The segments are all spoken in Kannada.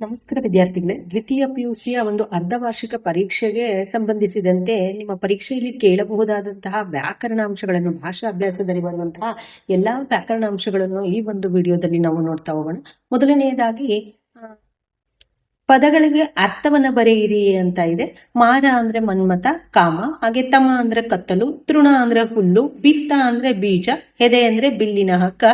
ನಮಸ್ಕಾರ ವಿದ್ಯಾರ್ಥಿಗಳೇ. ದ್ವಿತೀಯ ಪಿ ಯು ಸಿಯ ಒಂದು ಅರ್ಧ ವಾರ್ಷಿಕ ಪರೀಕ್ಷೆಗೆ ಸಂಬಂಧಿಸಿದಂತೆ ನಿಮ್ಮ ಪರೀಕ್ಷೆಯಲ್ಲಿ ಕೇಳಬಹುದಾದಂತಹ ವ್ಯಾಕರಣಾಂಶಗಳನ್ನು ಭಾಷಾ ಅಭ್ಯಾಸದಲ್ಲಿ ಬರುವಂತಹ ಎಲ್ಲಾ ವ್ಯಾಕರಣಾಂಶಗಳನ್ನು ಈ ಒಂದು ವಿಡಿಯೋದಲ್ಲಿ ನಾವು ನೋಡ್ತಾ ಹೋಗೋಣ. ಮೊದಲನೆಯದಾಗಿ ಪದಗಳಿಗೆ ಅರ್ಥವನ್ನ ಬರೆಯಿರಿ ಅಂತ ಇದೆ. ಮಾರ ಅಂದ್ರೆ ಮನ್ಮತ ಕಾಮ, ಹಾಗೆ ತಮ ಅಂದ್ರೆ ಕತ್ತಲು, ತೃಣ ಅಂದ್ರೆ ಹುಲ್ಲು, ಬಿತ್ತ ಅಂದ್ರೆ ಬೀಜ, ಹೆದೆ ಅಂದ್ರೆ ಬಿಲ್ಲಿನ ಹಕ್ಕ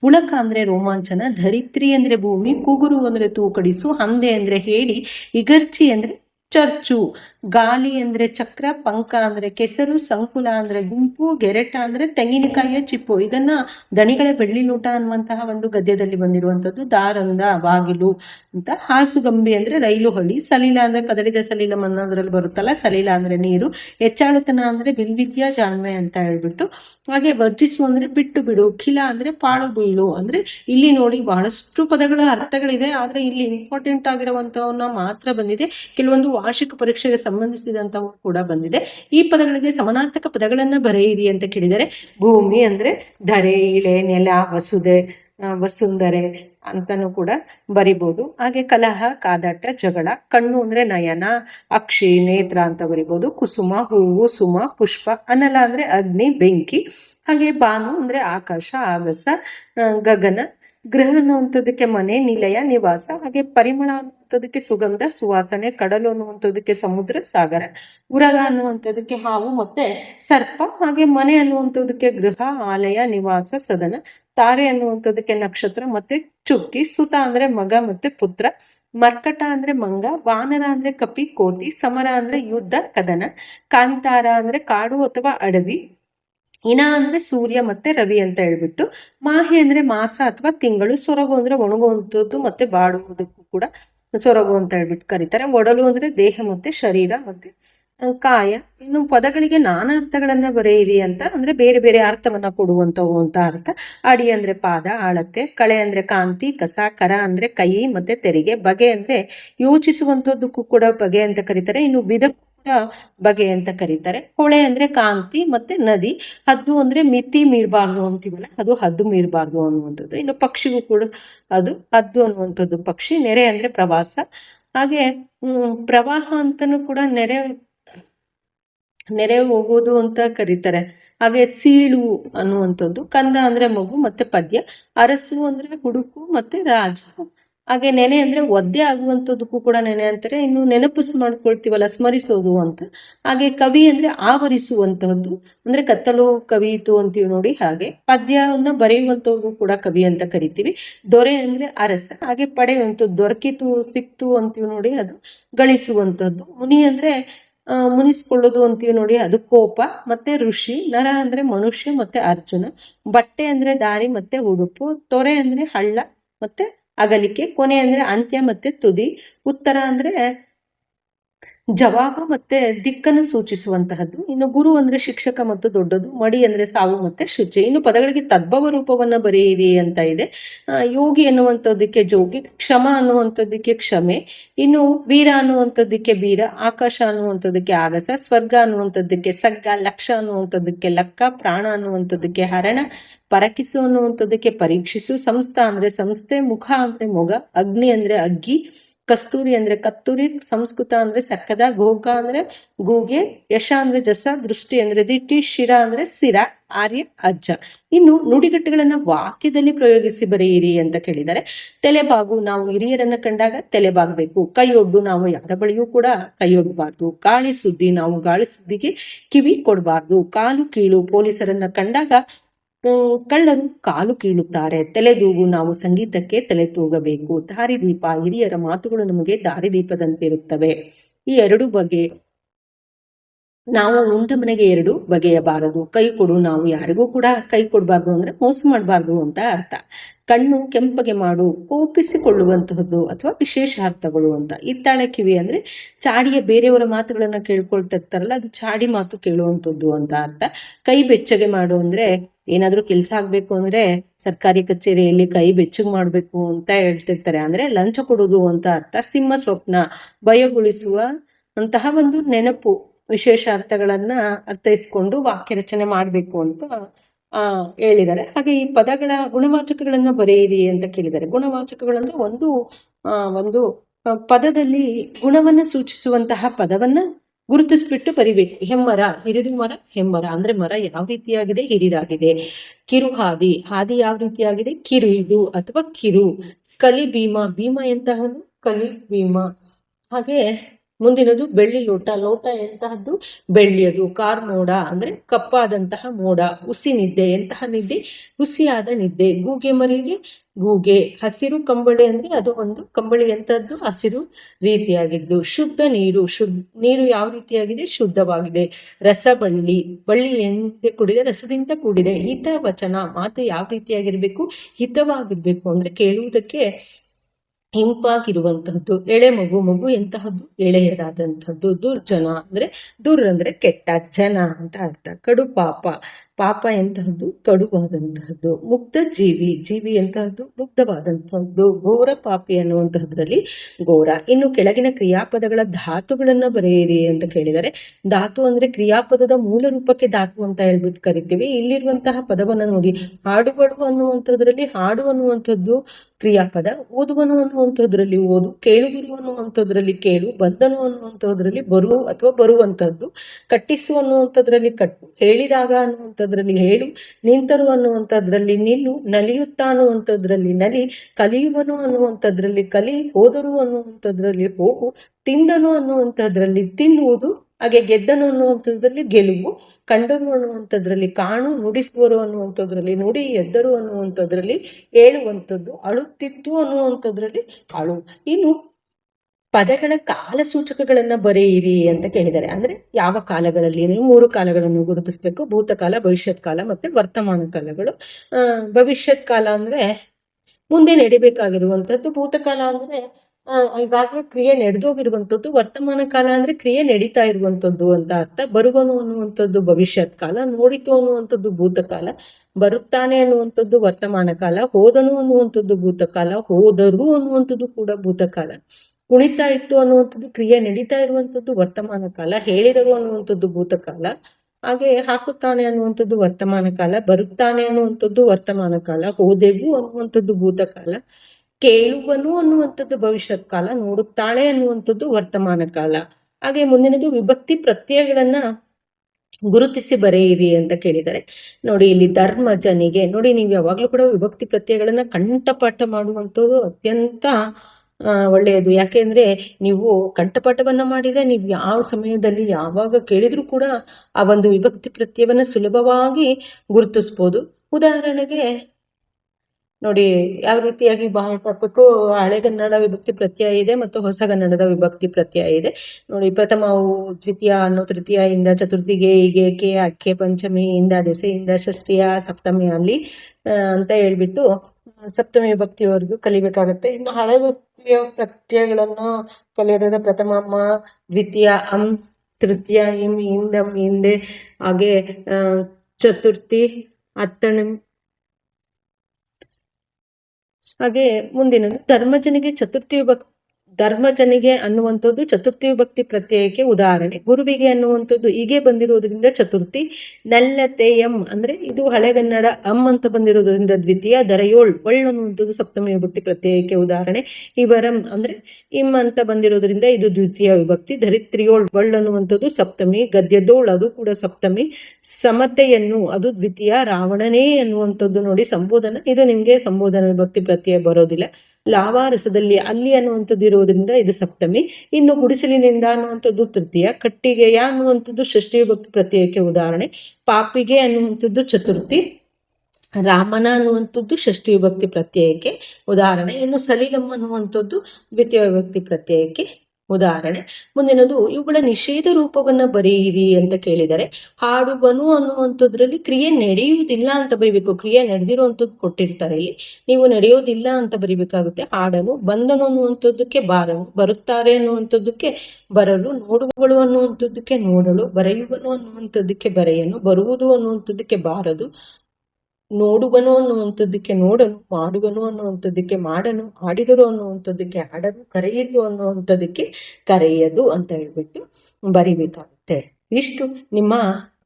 ಪುಳಕ ಅಂದ್ರೆ ರೋಮಾಂಚನ, ಧರಿತ್ರಿ ಅಂದ್ರೆ ಭೂಮಿ, ಕುಗುರು ಅಂದ್ರೆ ತೂಕಡಿಸು, ಹಂದೆ ಅಂದ್ರೆ ಹೇಳಿ, ಇಗರ್ಚಿ ಅಂದ್ರೆ ಚರ್ಚು ಗಾಲಿ ಅಂದ್ರೆ ಚಕ್ರ, ಪಂಕ ಅಂದ್ರೆ ಕೆಸರು, ಸಂಕುಲ ಅಂದ್ರೆ ಗುಂಪು, ಗೆರೆಟ ಅಂದ್ರೆ ತೆಂಗಿನಕಾಯಿಯ ಚಿಪ್ಪು. ಇದನ್ನ ದಣಿಗಳ ಬೆಳ್ಳಿ ಲೋಟ ಅನ್ನುವಂತಹ ಒಂದು ಗದ್ಯದಲ್ಲಿ ಬಂದಿರುವಂತದ್ದು ದಾರಂದ ಬಾಗಿಲು ಅಂತ. ಹಾಸುಗಂಬಿ ಅಂದ್ರೆ ರೈಲು ಹಳಿ. ಸಲೀಲ ಅಂದ್ರೆ ಕದಡಿದ ಸಲೀಲ ಅನ್ನೋದ್ರಲ್ಲಿ ಬರುತ್ತಲ್ಲ, ಸಲೀಲ ಅಂದ್ರೆ ನೀರು. ಹೆಚ್ಚಾಳುತನ ಅಂದ್ರೆ ಬಿಲ್ವಿದ್ಯಾ ಜಾಣ್ಮೆ ಅಂತ ಹೇಳ್ಬಿಟ್ಟು. ಹಾಗೆ ವರ್ಜಿಸು ಅಂದ್ರೆ ಬಿಟ್ಟು ಬಿಡು, ಖಿಲ ಅಂದ್ರೆ ಪಾಳು ಬೀಳು ಅಂದ್ರೆ ಇಲ್ಲಿ ನೋಡಿ ಬಹಳಷ್ಟು ಪದಗಳ ಅರ್ಥಗಳಿದೆ. ಆದ್ರೆ ಇಲ್ಲಿ ಇಂಪಾರ್ಟೆಂಟ್ ಆಗಿರುವಂತವನ್ನ ಮಾತ್ರ ಬಂದಿದೆ. ಕೆಲವೊಂದು ವಾರ್ಷಿಕ ಪರೀಕ್ಷೆಗೆ ಸಂಬಂಧಿಸಿದಂತವು ಕೂಡ ಬಂದಿದೆ. ಈ ಪದಗಳಿಗೆ ಸಮಾನಾರ್ಥಕ ಪದಗಳನ್ನು ಬರೆಯಿರಿ ಅಂತ ಕೇಳಿದರೆ, ಭೂಮಿ ಅಂದ್ರೆ ಧರೆ, ಇಳೆ, ನೆಲ, ವಸುದೆ ವಸುಂದರೆ ಅಂತಾನು ಕೂಡ ಬರಿಬಹುದು ಹಾಗೆ ಕಲಹ, ಕಾದಾಟ, ಜಗಳ, ಕಣ್ಣು ಅಂದ್ರೆ ನಯನ, ಅಕ್ಷಿ, ನೇತ್ರ ಅಂತ ಬರಿಬಹುದು ಕುಸುಮ, ಹೂವು, ಸುಮ, ಪುಷ್ಪ, ಅನಲ ಅಂದ್ರೆ ಅಗ್ನಿ, ಬೆಂಕಿ. ಹಾಗೆ ಬಾನು ಅಂದ್ರೆ ಆಕಾಶ, ಆಗಸ ಗಗನ ಗೃಹ ಅನ್ನುವಂಥದ್ದಕ್ಕೆ ಮನೆ, ನಿಲಯ, ನಿವಾಸ, ಹಾಗೆ ಪರಿಮಳ ಅನ್ನುವಂಥದ್ದಕ್ಕೆ ಸುಗಂಧ, ಸುವಾಸನೆ, ಕಡಲು ಅನ್ನುವಂಥದ್ದಕ್ಕೆ ಸಮುದ್ರ, ಸಾಗರ. ಉರಗ ಅನ್ನುವಂಥದ್ದಕ್ಕೆ ಹಾವು ಮತ್ತೆ ಸರ್ಪ, ಹಾಗೆ ಮನೆ ಅನ್ನುವಂಥದ್ದಕ್ಕೆ ಗೃಹ, ಆಲಯ, ನಿವಾಸ, ಸದನ, ತಾರೆ ಅನ್ನುವಂಥದ್ದಕ್ಕೆ ನಕ್ಷತ್ರ ಮತ್ತೆ ಚುಕ್ಕಿ, ಸುತ ಅಂದ್ರೆ ಮಗ ಮತ್ತೆ ಪುತ್ರ, ಮರ್ಕಟ ಅಂದ್ರೆ ಮಂಗ, ವಾನರ ಅಂದ್ರೆ ಕಪಿ, ಕೋತಿ, ಸಮರ ಅಂದ್ರೆ ಯುದ್ಧ, ಕದನ, ಕಾಂತಾರ ಅಂದ್ರೆ ಕಾಡು ಅಥವಾ ಅಡವಿ, ಇನ ಅಂದ್ರೆ ಸೂರ್ಯ ಮತ್ತೆ ರವಿ ಅಂತ ಹೇಳ್ಬಿಟ್ಟು, ಮಾಹಿ ಅಂದ್ರೆ ಮಾಸ ಅಥವಾ ತಿಂಗಳು, ಸೊರಗು ಅಂದ್ರೆ ಒಣಗುವಂಥದ್ದು ಮತ್ತೆ ಬಾಡುವುದಕ್ಕೂ ಕೂಡ ಸೊರಗು ಅಂತ ಹೇಳ್ಬಿಟ್ಟು ಕರೀತಾರೆ. ಒಡಲು ಅಂದ್ರೆ ದೇಹ ಮತ್ತೆ ಶರೀರ ಮತ್ತೆ ಕಾಯ. ಇನ್ನು ಪದಗಳಿಗೆ ನಾನಾ ಅರ್ಥಗಳನ್ನ ಬರೆಯಿರಿ ಅಂತ ಅಂದ್ರೆ ಬೇರೆ ಬೇರೆ ಅರ್ಥವನ್ನ ಕೊಡುವಂತವು ಅಂತ ಅರ್ಥ. ಅಡಿ ಅಂದ್ರೆ ಪಾದ, ಆಳತೆ, ಕಳೆ ಅಂದ್ರೆ ಕಾಂತಿ, ಕಸ, ಕರ ಅಂದ್ರೆ ಕೈ ಮತ್ತೆ ತೆರಿಗೆ, ಬಗೆ ಅಂದ್ರೆ ಯೋಚಿಸುವಂತದ್ದಕ್ಕೂ ಕೂಡ ಬಗೆ ಅಂತ ಕರೀತಾರೆ. ಇನ್ನು ವಿಧ ಬಗೆ ಅಂತ ಕರೀತಾರೆ. ಹೊಳೆ ಅಂದ್ರೆ ಕಾಂತಿ ಮತ್ತೆ ನದಿ. ಹದ್ದು ಅಂದ್ರೆ ಮಿತಿ ಮೀರಬಾರ್ದು ಅಂತೀವಲ್ಲ, ಅದು ಹದ್ದು ಮೀರಬಾರ್ದು ಅನ್ನುವಂಥದ್ದು. ಇನ್ನು ಪಕ್ಷಿಗೂ ಕೂಡ ಅದು ಹದ್ದು ಅನ್ನುವಂಥದ್ದು. ಪಕ್ಷಿ, ನೆರೆ ಅಂದ್ರೆ ಪ್ರವಾಸ. ಹಾಗೆ ಪ್ರವಾಹ ಅಂತನೂ ಕೂಡ ನೆರೆ ನೆರೆ ಹೋಗೋದು ಅಂತ ಕರೀತಾರೆ. ಹಾಗೆ ಸೀಳು ಅನ್ನುವಂಥದ್ದು. ಕಂದ ಅಂದ್ರೆ ಮಗು ಮತ್ತೆ ಪದ್ಯ. ಅರಸು ಅಂದ್ರೆ ಹುಡುಕು ಮತ್ತೆ ರಾಜ. ಹಾಗೆ ನೆನೆ ಅಂದ್ರೆ ಒದ್ದೆ ಆಗುವಂಥದ್ದಕ್ಕೂ ಕೂಡ ನೆನೆ ಅಂತಾರೆ. ಇನ್ನು ನೆನಪು ಮಾಡ್ಕೊಳ್ತೀವಲ್ಲ, ಸ್ಮರಿಸೋದು ಅಂತ. ಹಾಗೆ ಕವಿ ಅಂದ್ರೆ ಆವರಿಸುವಂತಹದ್ದು. ಅಂದ್ರೆ ಕತ್ತಲು ಕವಿಯಿತು ಅಂತೀವಿ ನೋಡಿ ಹಾಗೆ. ಪದ್ಯವನ್ನ ಬರೆಯುವಂತವ್ರು ಕೂಡ ಕವಿ ಅಂತ ಕರಿತೀವಿ. ದೊರೆ ಅಂದ್ರೆ ಅರಸ. ಹಾಗೆ ಪಡೆಯುವಂಥದ್ದು, ದೊರಕಿತು, ಸಿಕ್ತು ಅಂತೀವಿ ನೋಡಿ ಅದು. ಗಳಿಸುವಂಥದ್ದು. ಮುನಿ ಅಂದ್ರೆ ಮುನಿಸ್ಕೊಳ್ಳೋದು ಅಂತೀವಿ ನೋಡಿ ಅದು ಕೋಪ. ಮತ್ತೆ ಋಷಿ. ನರ ಅಂದ್ರೆ ಮನುಷ್ಯ, ಮತ್ತೆ ಅರ್ಜುನ. ಬಟ್ಟೆ ಅಂದ್ರೆ ದಾರಿ, ಮತ್ತೆ ಉಡುಪು. ತೊರೆ ಅಂದ್ರೆ ಹಳ್ಳ, ಮತ್ತೆ ಅಗಲಿಕೆ ಕೊನೆ ಅಂದ್ರೆ ಅಂತ್ಯ ಮತ್ತೆ ತುದಿ. ಉತ್ತರ ಅಂದ್ರೆ ಜವಾಬು ಮತ್ತೆ ದಿಕ್ಕನ್ನು ಸೂಚಿಸುವಂತಹದ್ದು. ಇನ್ನು ಗುರು ಅಂದ್ರೆ ಶಿಕ್ಷಕ ಮತ್ತು ದೊಡ್ಡದು, ಮಡಿ ಅಂದ್ರೆ ಸಾವು ಮತ್ತೆ ಶುಚಿ. ಇನ್ನು ಪದಗಳಿಗೆ ತದ್ಭವ ರೂಪವನ್ನ ಬರೆಯಿರಿ ಅಂತ ಇದೆ. ಯೋಗಿ ಅನ್ನುವಂಥದ್ದಕ್ಕೆ ಜೋಗಿ, ಕ್ಷಮ ಅನ್ನುವಂಥದ್ದಕ್ಕೆ ಕ್ಷಮೆ. ಇನ್ನು ವೀರ ಅನ್ನುವಂಥದ್ದಕ್ಕೆ ವೀರ, ಆಕಾಶ ಅನ್ನುವಂಥದ್ದಕ್ಕೆ ಆಗಸ, ಸ್ವರ್ಗ ಅನ್ನುವಂಥದ್ದಕ್ಕೆ ಸಗ್ಗ, ಲಕ್ಷ ಅನ್ನುವಂಥದ್ದಕ್ಕೆ ಲಕ್ಕ, ಪ್ರಾಣ ಅನ್ನುವಂಥದ್ದಕ್ಕೆ ಹರಣ, ಪರಕಿಸು ಅನ್ನುವಂಥದ್ದಕ್ಕೆ ಪರೀಕ್ಷಿಸು, ಸಂಸ್ಥ ಅಂದ್ರೆ ಸಂಸ್ಥೆ, ಮುಖ ಅಂದ್ರೆ ಮೊಗ ಅಗ್ನಿ ಅಂದ್ರೆ ಅಗ್ಗಿ ಕಸ್ತೂರಿ ಅಂದ್ರೆ ಕತ್ತೂರಿ, ಸಂಸ್ಕೃತ ಅಂದ್ರೆ ಸಕ್ಕದ ಗೋಗ ಅಂದ್ರೆ ಗೋಗೆ ಯಶ ಅಂದ್ರೆ ಜಸ, ದೃಷ್ಟಿ ಅಂದ್ರೆ ದಿಟ್ಟಿ, ಶಿರ ಅಂದ್ರೆ ಸಿರ, ಆರ್ಯ, ಅಜ್ಜ. ಇನ್ನು ನುಡಿಗಟ್ಟುಗಳನ್ನ ವಾಕ್ಯದಲ್ಲಿ ಪ್ರಯೋಗಿಸಿ ಬರೆಯಿರಿ ಅಂತ ಕೇಳಿದ್ದಾರೆ. ತಲೆಬಾಗು, ನಾವು ಹಿರಿಯರನ್ನ ಕಂಡಾಗ ತಲೆಬಾಗಬೇಕು. ಕೈಯೊಡ್ಡು, ನಾವು ಯಾರ ಬಳಿಯೂ ಕೂಡ ಕೈಯೊಡ್ಡಬಾರ್ದು ಗಾಳಿ ಸುದ್ದಿ, ನಾವು ಗಾಳಿ ಸುದ್ದಿಗೆ ಕಿವಿ ಕೊಡಬಾರ್ದು. ಕಾಲು ಕೀಳು, ಪೊಲೀಸರನ್ನ ಕಂಡಾಗ ಕಳ್ಳರು ಕಾಲು ಕೀಳುತ್ತಾರೆ. ತಲೆದೂಗು ನಾವು ಸಂಗೀತಕ್ಕೆ ತಲೆ ತೂಗಬೇಕು ದಾರಿದೀಪ, ಹಿರಿಯರ ಮಾತುಗಳು ನಮಗೆ ದಾರಿದೀಪದಂತಿರುತ್ತವೆ. ಈ ಎರಡು ಬಗೆ ನಾವು ಉಂಡ ಮನೆಗೆ ಎರಡು ಬಗೆಯಬಾರದು. ಕೈ ಕೊಡು, ನಾವು ಯಾರಿಗೂ ಕೂಡ ಕೈ ಕೊಡಬಾರ್ದು ಅಂದ್ರೆ ಮೋಸ ಮಾಡಬಾರ್ದು ಅಂತ ಅರ್ಥ. ಕಣ್ಣು ಕೆಂಪಗೆ ಮಾಡು, ಕೋಪಿಸಿಕೊಳ್ಳುವಂತಹದ್ದು ಅಥವಾ ವಿಶೇಷ ಅರ್ಥಗಳು ಅಂತ. ಇತ್ತಾಳೆ ಕಿವಿ ಅಂದ್ರೆ ಚಾಡಿಯ ಬೇರೆಯವರ ಮಾತುಗಳನ್ನ ಕೇಳ್ಕೊಳ್ತಾ ಇರ್ತಾರಲ್ಲ, ಅದು ಚಾಡಿ ಮಾತು ಕೇಳುವಂಥದ್ದು ಅಂತ ಅರ್ಥ. ಕೈ ಬೆಚ್ಚಗೆ ಮಾಡು ಅಂದ್ರೆ ಏನಾದ್ರೂ ಕೆಲಸ ಆಗಬೇಕು ಅಂದ್ರೆ ಸರ್ಕಾರಿ ಕಚೇರಿಯಲ್ಲಿ ಕೈ ಬೆಚ್ಚಗೆ ಮಾಡಬೇಕು ಅಂತ ಹೇಳ್ತಿರ್ತಾರೆ. ಅಂದ್ರೆ ಲಂಚ ಕೊಡುವುದು ಅಂತ ಅರ್ಥ. ಸಿಂಹ ಸ್ವಪ್ನ, ಭಯಗೊಳಿಸುವ ಅಂತಹ ಒಂದು ನೆನಪು ವಿಶೇಷ ಅರ್ಥಗಳನ್ನು ಅರ್ಥೈಸ್ಕೊಂಡು ವಾಕ್ಯ ರಚನೆ ಮಾಡಬೇಕು ಅಂತ ಹೇಳಿದ್ದಾರೆ. ಹಾಗೆ ಈ ಪದಗಳ ಗುಣವಾಚಕಗಳನ್ನ ಬರೆಯಿರಿ ಅಂತ ಕೇಳಿದ್ದಾರೆ. ಗುಣವಾಚಕಗಳಂದ್ರೆ ಒಂದು ಒಂದು ಪದದಲ್ಲಿ ಗುಣವನ್ನ ಸೂಚಿಸುವಂತಹ ಪದವನ್ನ ಗುರುತಿಸ್ಬಿಟ್ಟು ಬರಿಬೇಕು. ಹೆಮ್ಮರ, ಹಿರಿದು ಮರ, ಹೆಮ್ಮರ. ಅಂದ್ರೆ ಮರ ಯಾವ ರೀತಿಯಾಗಿದೆ? ಹಿರಿದಾಗಿದೆ. ಕಿರು ಹಾದಿ. ಹಾದಿ ಯಾವ ರೀತಿಯಾಗಿದೆ? ಕಿರಿದು ಅಥವಾ ಕಿರು. ಕಲಿ ಭೀಮ. ಭೀಮ ಎಂತಹನು ಕಲಿ ಭೀಮ. ಹಾಗೆ ಮುಂದಿನದು ಬೆಳ್ಳಿ ಲೋಟ. ಲೋಟ ಎಂತಹದ್ದು? ಬೆಳ್ಳಿಯದು. ಕಾರ್ ಮೋಡ. ಅಂದ್ರೆ ಕಪ್ಪಾದಂತಹ ಮೋಡ. ಹುಸಿ ನಿದ್ದೆ. ಎಂತಹ ನಿದ್ದೆ? ಹುಸಿಯಾದ ನಿದ್ದೆ. ಗೂಗೆ ಮರಿಗೆ ಗೂಗೆ. ಹಸಿರು ಕಂಬಳಿ ಅಂದ್ರೆ ಅದು ಒಂದು ಕಂಬಳಿ ಅಂತದ್ದು ಹಸಿರು ರೀತಿಯಾಗಿದ್ದು. ಶುದ್ಧ ನೀರು. ಶುದ್ಧ ನೀರು ಯಾವ ರೀತಿಯಾಗಿದೆ? ಶುದ್ಧವಾಗಿದೆ. ರಸ ಬಳ್ಳಿ ಬಳ್ಳಿ ಎಂತೆ ಕೂಡಿದೆ, ರಸದಿಂದ ಕೂಡಿದೆ. ಹಿತ ವಚನ ಮಾತು ಯಾವ ರೀತಿಯಾಗಿರಬೇಕು? ಹಿತವಾಗಿರ್ಬೇಕು ಅಂದ್ರೆ ಕೇಳುವುದಕ್ಕೆ ಇಂಪಾಗಿರುವಂತಹದ್ದು. ಎಳೆ ಮಗು. ಮಗು ಎಂತಹದ್ದು? ಎಳೆಯದಾದಂಥದ್ದು ದುರ್ಜನ ಅಂದ್ರೆ, ದುರ್ ಅಂದ್ರೆ ಕೆಟ್ಟ ಜನ ಅಂತ ಅರ್ಥ. ಕಡು ಪಾಪ. ಪಾಪ ಎಂತಹದ್ದು ಕಡುವಾದಂತಹದ್ದು ಮುಗ್ಧ ಜೀವಿ ಜೀವಿ ಎಂತಹದ್ದು ಮುಗ್ಧವಾದಂತಹದ್ದು ಘೋರ ಪಾಪಿ ಅನ್ನುವಂತಹದ್ರಲ್ಲಿ ಘೋರ. ಇನ್ನು ಕೆಳಗಿನ ಕ್ರಿಯಾಪದಗಳ ಧಾತುಗಳನ್ನು ಬರೆಯಿರಿ ಅಂತ ಕೇಳಿದರೆ, ಧಾತು ಅಂದ್ರೆ ಕ್ರಿಯಾಪದದ ಮೂಲ ರೂಪಕ್ಕೆ ಧಾತು ಅಂತ ಹೇಳ್ಬಿಟ್ಟು ಕರಿತೀವಿ. ಇಲ್ಲಿರುವಂತಹ ಪದವನ್ನು ನೋಡಿ, ಹಾಡುಬಡು ಅನ್ನುವಂಥದ್ರಲ್ಲಿ ಹಾಡು ಅನ್ನುವಂಥದ್ದು ಕ್ರಿಯಾಪದ, ಓದುವನು ಅನ್ನುವಂಥದ್ರಲ್ಲಿ ಓದು, ಕೇಳುಗಿರು ಅನ್ನುವಂಥದ್ರಲ್ಲಿ ಕೇಳು ಬಂದನು ಅನ್ನುವಂಥದ್ರಲ್ಲಿ ಬರು ಅಥವಾ ಬರುವಂಥದ್ದು ಕಟ್ಟಿಸು ಅನ್ನುವಂಥದ್ರಲ್ಲಿ ಕಟ್ಟು, ಹೇಳಿದಾಗ ಅನ್ನುವಂಥದ್ರಲ್ಲಿ ಹೇಳು, ನಿಂತರು ಅನ್ನುವಂಥದ್ರಲ್ಲಿ ನಿಲ್ಲು, ನಲಿಯುತ್ತಾನು ಅನ್ನುವಂಥದ್ರಲ್ಲಿ ನಲಿ, ಕಲಿಯುವನು ಅನ್ನುವಂಥದ್ರಲ್ಲಿ ಕಲಿ, ಹೋದರು ಅನ್ನುವಂಥದ್ರಲ್ಲಿ ಹೋಗು, ತಿಂದನು ಅನ್ನುವಂಥದ್ರಲ್ಲಿ ತಿನ್ನುವುದು, ಹಾಗೆ ಗೆದ್ದನು ಅನ್ನುವಂಥದ್ರಲ್ಲಿ ಗೆಲುವು ಕಂಡನು ಅನ್ನುವಂಥದ್ರಲ್ಲಿ ಕಾಣು, ನುಡಿಸುವರು ಅನ್ನುವಂಥದ್ರಲ್ಲಿ ನುಡಿ, ಎದ್ದರು ಅನ್ನುವಂಥದ್ರಲ್ಲಿ ಹೇಳುವಂಥದ್ದು ಅಳುತ್ತಿತ್ತು ಅನ್ನುವಂಥದ್ರಲ್ಲಿ ಅಳು. ಇನ್ನು ಪದಗಳ ಕಾಲ ಸೂಚಕಗಳನ್ನ ಬರೆಯಿರಿ ಅಂತ ಕೇಳಿದ್ದಾರೆ. ಅಂದ್ರೆ ಯಾವ ಕಾಲಗಳಲ್ಲಿ? ನೀವು ಮೂರು ಕಾಲಗಳನ್ನು ಗುರುತಿಸಬೇಕು. ಭೂತಕಾಲ ಭವಿಷ್ಯತ್ ಕಾಲ ಮತ್ತೆ ವರ್ತಮಾನ ಕಾಲಗಳು. ಭವಿಷ್ಯತ್ ಕಾಲ ಅಂದ್ರೆ ಮುಂದೆ ನಡಿಬೇಕಾಗಿರುವಂಥದ್ದು. ಭೂತಕಾಲ ಅಂದ್ರೆ ಈಗಾಗಲೇ ಕ್ರಿಯೆ ನಡೆದೋಗಿರುವಂಥದ್ದು. ವರ್ತಮಾನ ಕಾಲ ಅಂದ್ರೆ ಕ್ರಿಯೆ ನಡೀತಾ ಇರುವಂಥದ್ದು ಅಂತ ಅರ್ಥ. ಬರುವನು ಅನ್ನುವಂಥದ್ದು ಭವಿಷ್ಯತ್ ಕಾಲ ನೋಡಿತು ಅನ್ನುವಂಥದ್ದು ಭೂತಕಾಲ, ಬರುತ್ತಾನೆ ಅನ್ನುವಂಥದ್ದು ವರ್ತಮಾನ ಕಾಲ, ಹೋದನು ಅನ್ನುವಂಥದ್ದು ಭೂತಕಾಲ, ಹೋದರು ಅನ್ನುವಂಥದ್ದು ಕೂಡ ಭೂತಕಾಲ. ಕುಣಿತಾ ಇತ್ತು ಅನ್ನುವಂಥದ್ದು, ಕ್ರಿಯೆ ನಡೀತಾ ಇರುವಂಥದ್ದು ವರ್ತಮಾನ ಕಾಲ, ಹೇಳಿದರು ಅನ್ನುವಂಥದ್ದು ಭೂತಕಾಲ, ಹಾಗೆ ಹಾಕುತ್ತಾನೆ ಅನ್ನುವಂಥದ್ದು ವರ್ತಮಾನ ಕಾಲ, ಬರುತ್ತಾನೆ ಅನ್ನುವಂಥದ್ದು ವರ್ತಮಾನ ಕಾಲ, ಹೋದೆವು ಅನ್ನುವಂಥದ್ದು ಭೂತಕಾಲ, ಕೇಳುವನು ಅನ್ನುವಂಥದ್ದು ಭವಿಷ್ಯತ್ ಕಾಲ, ನೋಡುತ್ತಾಳೆ ಅನ್ನುವಂಥದ್ದು ವರ್ತಮಾನ ಕಾಲ. ಹಾಗೆ ಮುಂದಿನದು ವಿಭಕ್ತಿ ಪ್ರತ್ಯಯಗಳನ್ನ ಗುರುತಿಸಿ ಬರೆಯಿರಿ ಅಂತ ಕೇಳಿದ್ದಾರೆ. ನೋಡಿ, ಇಲ್ಲಿ ಧರ್ಮ, ಜನಿಗೆ, ನೋಡಿ, ನೀವು ಯಾವಾಗಲೂ ಕೂಡ ವಿಭಕ್ತಿ ಪ್ರತ್ಯಯಗಳನ್ನ ಕಂಠಪಾಠ ಮಾಡುವಂಥದ್ದು ಅತ್ಯಂತ ಒಳ್ಳೆಯದು. ಯಾಕೆಂದ್ರೆ ನೀವು ಕಂಠಪಾಠವನ್ನು ಮಾಡಿದ್ರೆ ನೀವು ಯಾವ ಸಮಯದಲ್ಲಿ ಯಾವಾಗ ಕೇಳಿದರೂ ಕೂಡ ಆ ಒಂದು ವಿಭಕ್ತಿ ಪ್ರತ್ಯಯವನ್ನು ಸುಲಭವಾಗಿ ಗುರುತಿಸ್ಬೋದು. ಉದಾಹರಣೆಗೆ ನೋಡಿ, ಯಾವ ರೀತಿಯಾಗಿ ಬಾಯ್ಪಾಕಕ್ಕೂ ಹಳೆಗನ್ನಡ ವಿಭಕ್ತಿ ಪ್ರತ್ಯಯ ಇದೆ ಮತ್ತು ಹೊಸಗನ್ನಡದ ವಿಭಕ್ತಿ ಪ್ರತ್ಯಯ ಇದೆ. ನೋಡಿ, ಪ್ರಥಮವು ದ್ವಿತೀಯ ಅನ್ನೋ ತೃತೀಯ, ಇಂದ ಚತುರ್ಥಿಗೆ, ಹೀಗೆ ಕೆ, ಅಕ್ಕೆ, ಪಂಚಮಿಯಿಂದ, ದೆಸೆಯಿಂದ, ಷಷ್ಠಿಯ ಸಪ್ತಮಿ ಅಲ್ಲಿ ಅಂತ ಹೇಳ್ಬಿಟ್ಟು, ಸಪ್ತಮಿ ವಿಭಕ್ತಿಯವರೆಗೂ ಕಲಿಬೇಕಾಗುತ್ತೆ. ಇನ್ನು ಹಳೆ ವಿಭಕ್ತಿಯ ಪ್ರತ್ಯಯಗಳನ್ನು ಕಲಿಯೋದ್ರಿಂದ ಪ್ರಥಮ ಅಮ್ಮ ದ್ವಿತೀಯ, ಅಂ, ತೃತೀಯ, ಇಂ, ಇಂದಂ ಹಿಂದೆ ಹಾಗೆ ಚತುರ್ಥಿ, ಹತ್ತನೇ ಹಾಗೆ ಮುಂದಿನ ಧರ್ಮಜನಿಗೆ ಚತುರ್ಥಿ ಧರ್ಮಜನಿಗೆ ಅನ್ನುವಂಥದ್ದು ಚತುರ್ಥಿ ವಿಭಕ್ತಿ ಪ್ರತ್ಯಯಕ್ಕೆ ಉದಾಹರಣೆ. ಗುರುವಿಗೆ ಅನ್ನುವಂಥದ್ದು ಹೀಗೆ ಬಂದಿರೋದ್ರಿಂದ ಚತುರ್ಥಿ. ನಲ್ಲತೆ ಎಂ ಅಂದ್ರೆ ಇದು ಹಳೆಗನ್ನಡ ಅಮ್ ಅಂತ ಬಂದಿರೋದ್ರಿಂದ ದ್ವಿತೀಯ, ದರಯೋಳ್ ಒಳ್ ಅನ್ನುವಂಥದ್ದು ಸಪ್ತಮಿ ವಿಭಕ್ತಿ ಪ್ರತ್ಯಯಕ್ಕೆ ಉದಾಹರಣೆ. ಇವರಂ ಅಂದ್ರೆ ಇಮ್ ಅಂತ ಬಂದಿರೋದ್ರಿಂದ ಇದು ದ್ವಿತೀಯ ವಿಭಕ್ತಿ. ಧರಿತ್ರಿಯೋಳ್ ಒಳ್ ಅನ್ನುವಂಥದ್ದು ಸಪ್ತಮಿ. ಗದ್ಯದೋಳ್, ಅದು ಕೂಡ ಸಪ್ತಮಿ. ಸಮತೆಯನ್ನು, ಅದು ದ್ವಿತೀಯ. ರಾವಣನೇ ಅನ್ನುವಂಥದ್ದು ನೋಡಿ ಸಂಬೋಧನ. ಇದು ನಿಮಗೆ ಸಂಬೋಧನ ವಿಭಕ್ತಿ ಪ್ರತ್ಯಯ ಬರೋದಿಲ್ಲ. ಲಾವಾರಸದಲ್ಲಿ ಅಲ್ಲಿ ಅನ್ನುವಂಥದ್ದು ಇರುವುದರಿಂದ ಇದು ಸಪ್ತಮಿ. ಇನ್ನು ಗುಡಿಸಲಿನಿಂದ ಅನ್ನುವಂಥದ್ದು ತೃತೀಯ. ಕಟ್ಟಿಗೆಯ ಅನ್ನುವಂಥದ್ದು ಷಷ್ಠಿ ಪ್ರತ್ಯಯಕ್ಕೆ ಉದಾಹರಣೆ. ಪಾಪಿಗೆ ಅನ್ನುವಂಥದ್ದು ಚತುರ್ಥಿ. ರಾಮನ ಅನ್ನುವಂಥದ್ದು ಷಷ್ಠಿ ವಿಭಕ್ತಿ ಪ್ರತ್ಯಯಕ್ಕೆ ಉದಾಹರಣೆ. ಇನ್ನು ಸಲೀಲಂ ಅನ್ನುವಂಥದ್ದು ದ್ವಿತೀಯ ವಿಭಕ್ತಿ ಪ್ರತ್ಯಯಕ್ಕೆ ಉದಾಹರಣೆ, ಮುಂದಿನದು ಇವುಗಳ ನಿಷೇಧ ರೂಪವನ್ನ ಬರೆಯಿರಿ ಅಂತ ಕೇಳಿದರೆ, ಹಾಡುವನು ಅನ್ನುವಂಥದ್ರಲ್ಲಿ ಕ್ರಿಯೆ ನಡೆಯುವುದಿಲ್ಲ ಅಂತ ಬರಿಬೇಕು. ಕ್ರಿಯೆ ನಡೆದಿರುವಂಥದ್ದು ಕೊಟ್ಟಿರ್ತಾರೆ ಇಲ್ಲಿ. ನೀವು ನಡೆಯೋದಿಲ್ಲ ಅಂತ ಬರಿಬೇಕಾಗುತ್ತೆ. ಹಾಡನು ಬಂದನು ಅನ್ನುವಂಥದ್ದಕ್ಕೆ ಬಾರನು, ಬರುತ್ತಾರೆ ಅನ್ನುವಂಥದ್ದಕ್ಕೆ ಬರಲು, ನೋಡುವಳು ಅನ್ನುವಂಥದ್ದಕ್ಕೆ ನೋಡಲು, ಬರೆಯುವನು ಅನ್ನುವಂಥದ್ದಕ್ಕೆ ಬರೆಯನು, ಬರುವುದು ಅನ್ನುವಂಥದ್ದಕ್ಕೆ ಬಾರದು. ನೋಡುವನು ಅನ್ನುವಂಥದ್ದಕ್ಕೆ ನೋಡನು, ಮಾಡುವನು ಅನ್ನುವಂಥದ್ದಕ್ಕೆ ಮಾಡನು, ಆಡಿದರು ಅನ್ನುವಂಥದ್ದಕ್ಕೆ ಆಡನು, ಕರೆಯಲು ಅನ್ನುವಂಥದ್ದಕ್ಕೆ ಕರೆಯದು ಅಂತ ಹೇಳ್ಬಿಟ್ಟು ಬರಿಬೇಕಾಗುತ್ತೆ. ಇಷ್ಟು ನಿಮ್ಮ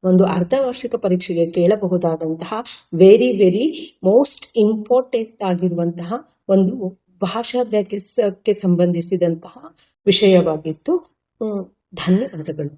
ಒಂದು ಅರ್ಧವಾರ್ಷಿಕ ಪರೀಕ್ಷೆಗೆ ಕೇಳಬಹುದಾದಂತಹ ವೆರಿ ವೆರಿ ಮೋಸ್ಟ್ ಇಂಪಾರ್ಟೆಂಟ್ ಆಗಿರುವಂತಹ ಒಂದು ಭಾಷಾಭ್ಯಾಸಕ್ಕೆ ಸಂಬಂಧಿಸಿದಂತಹ ವಿಷಯವಾಗಿತ್ತು. ಧನ್ಯವಾದಗಳು.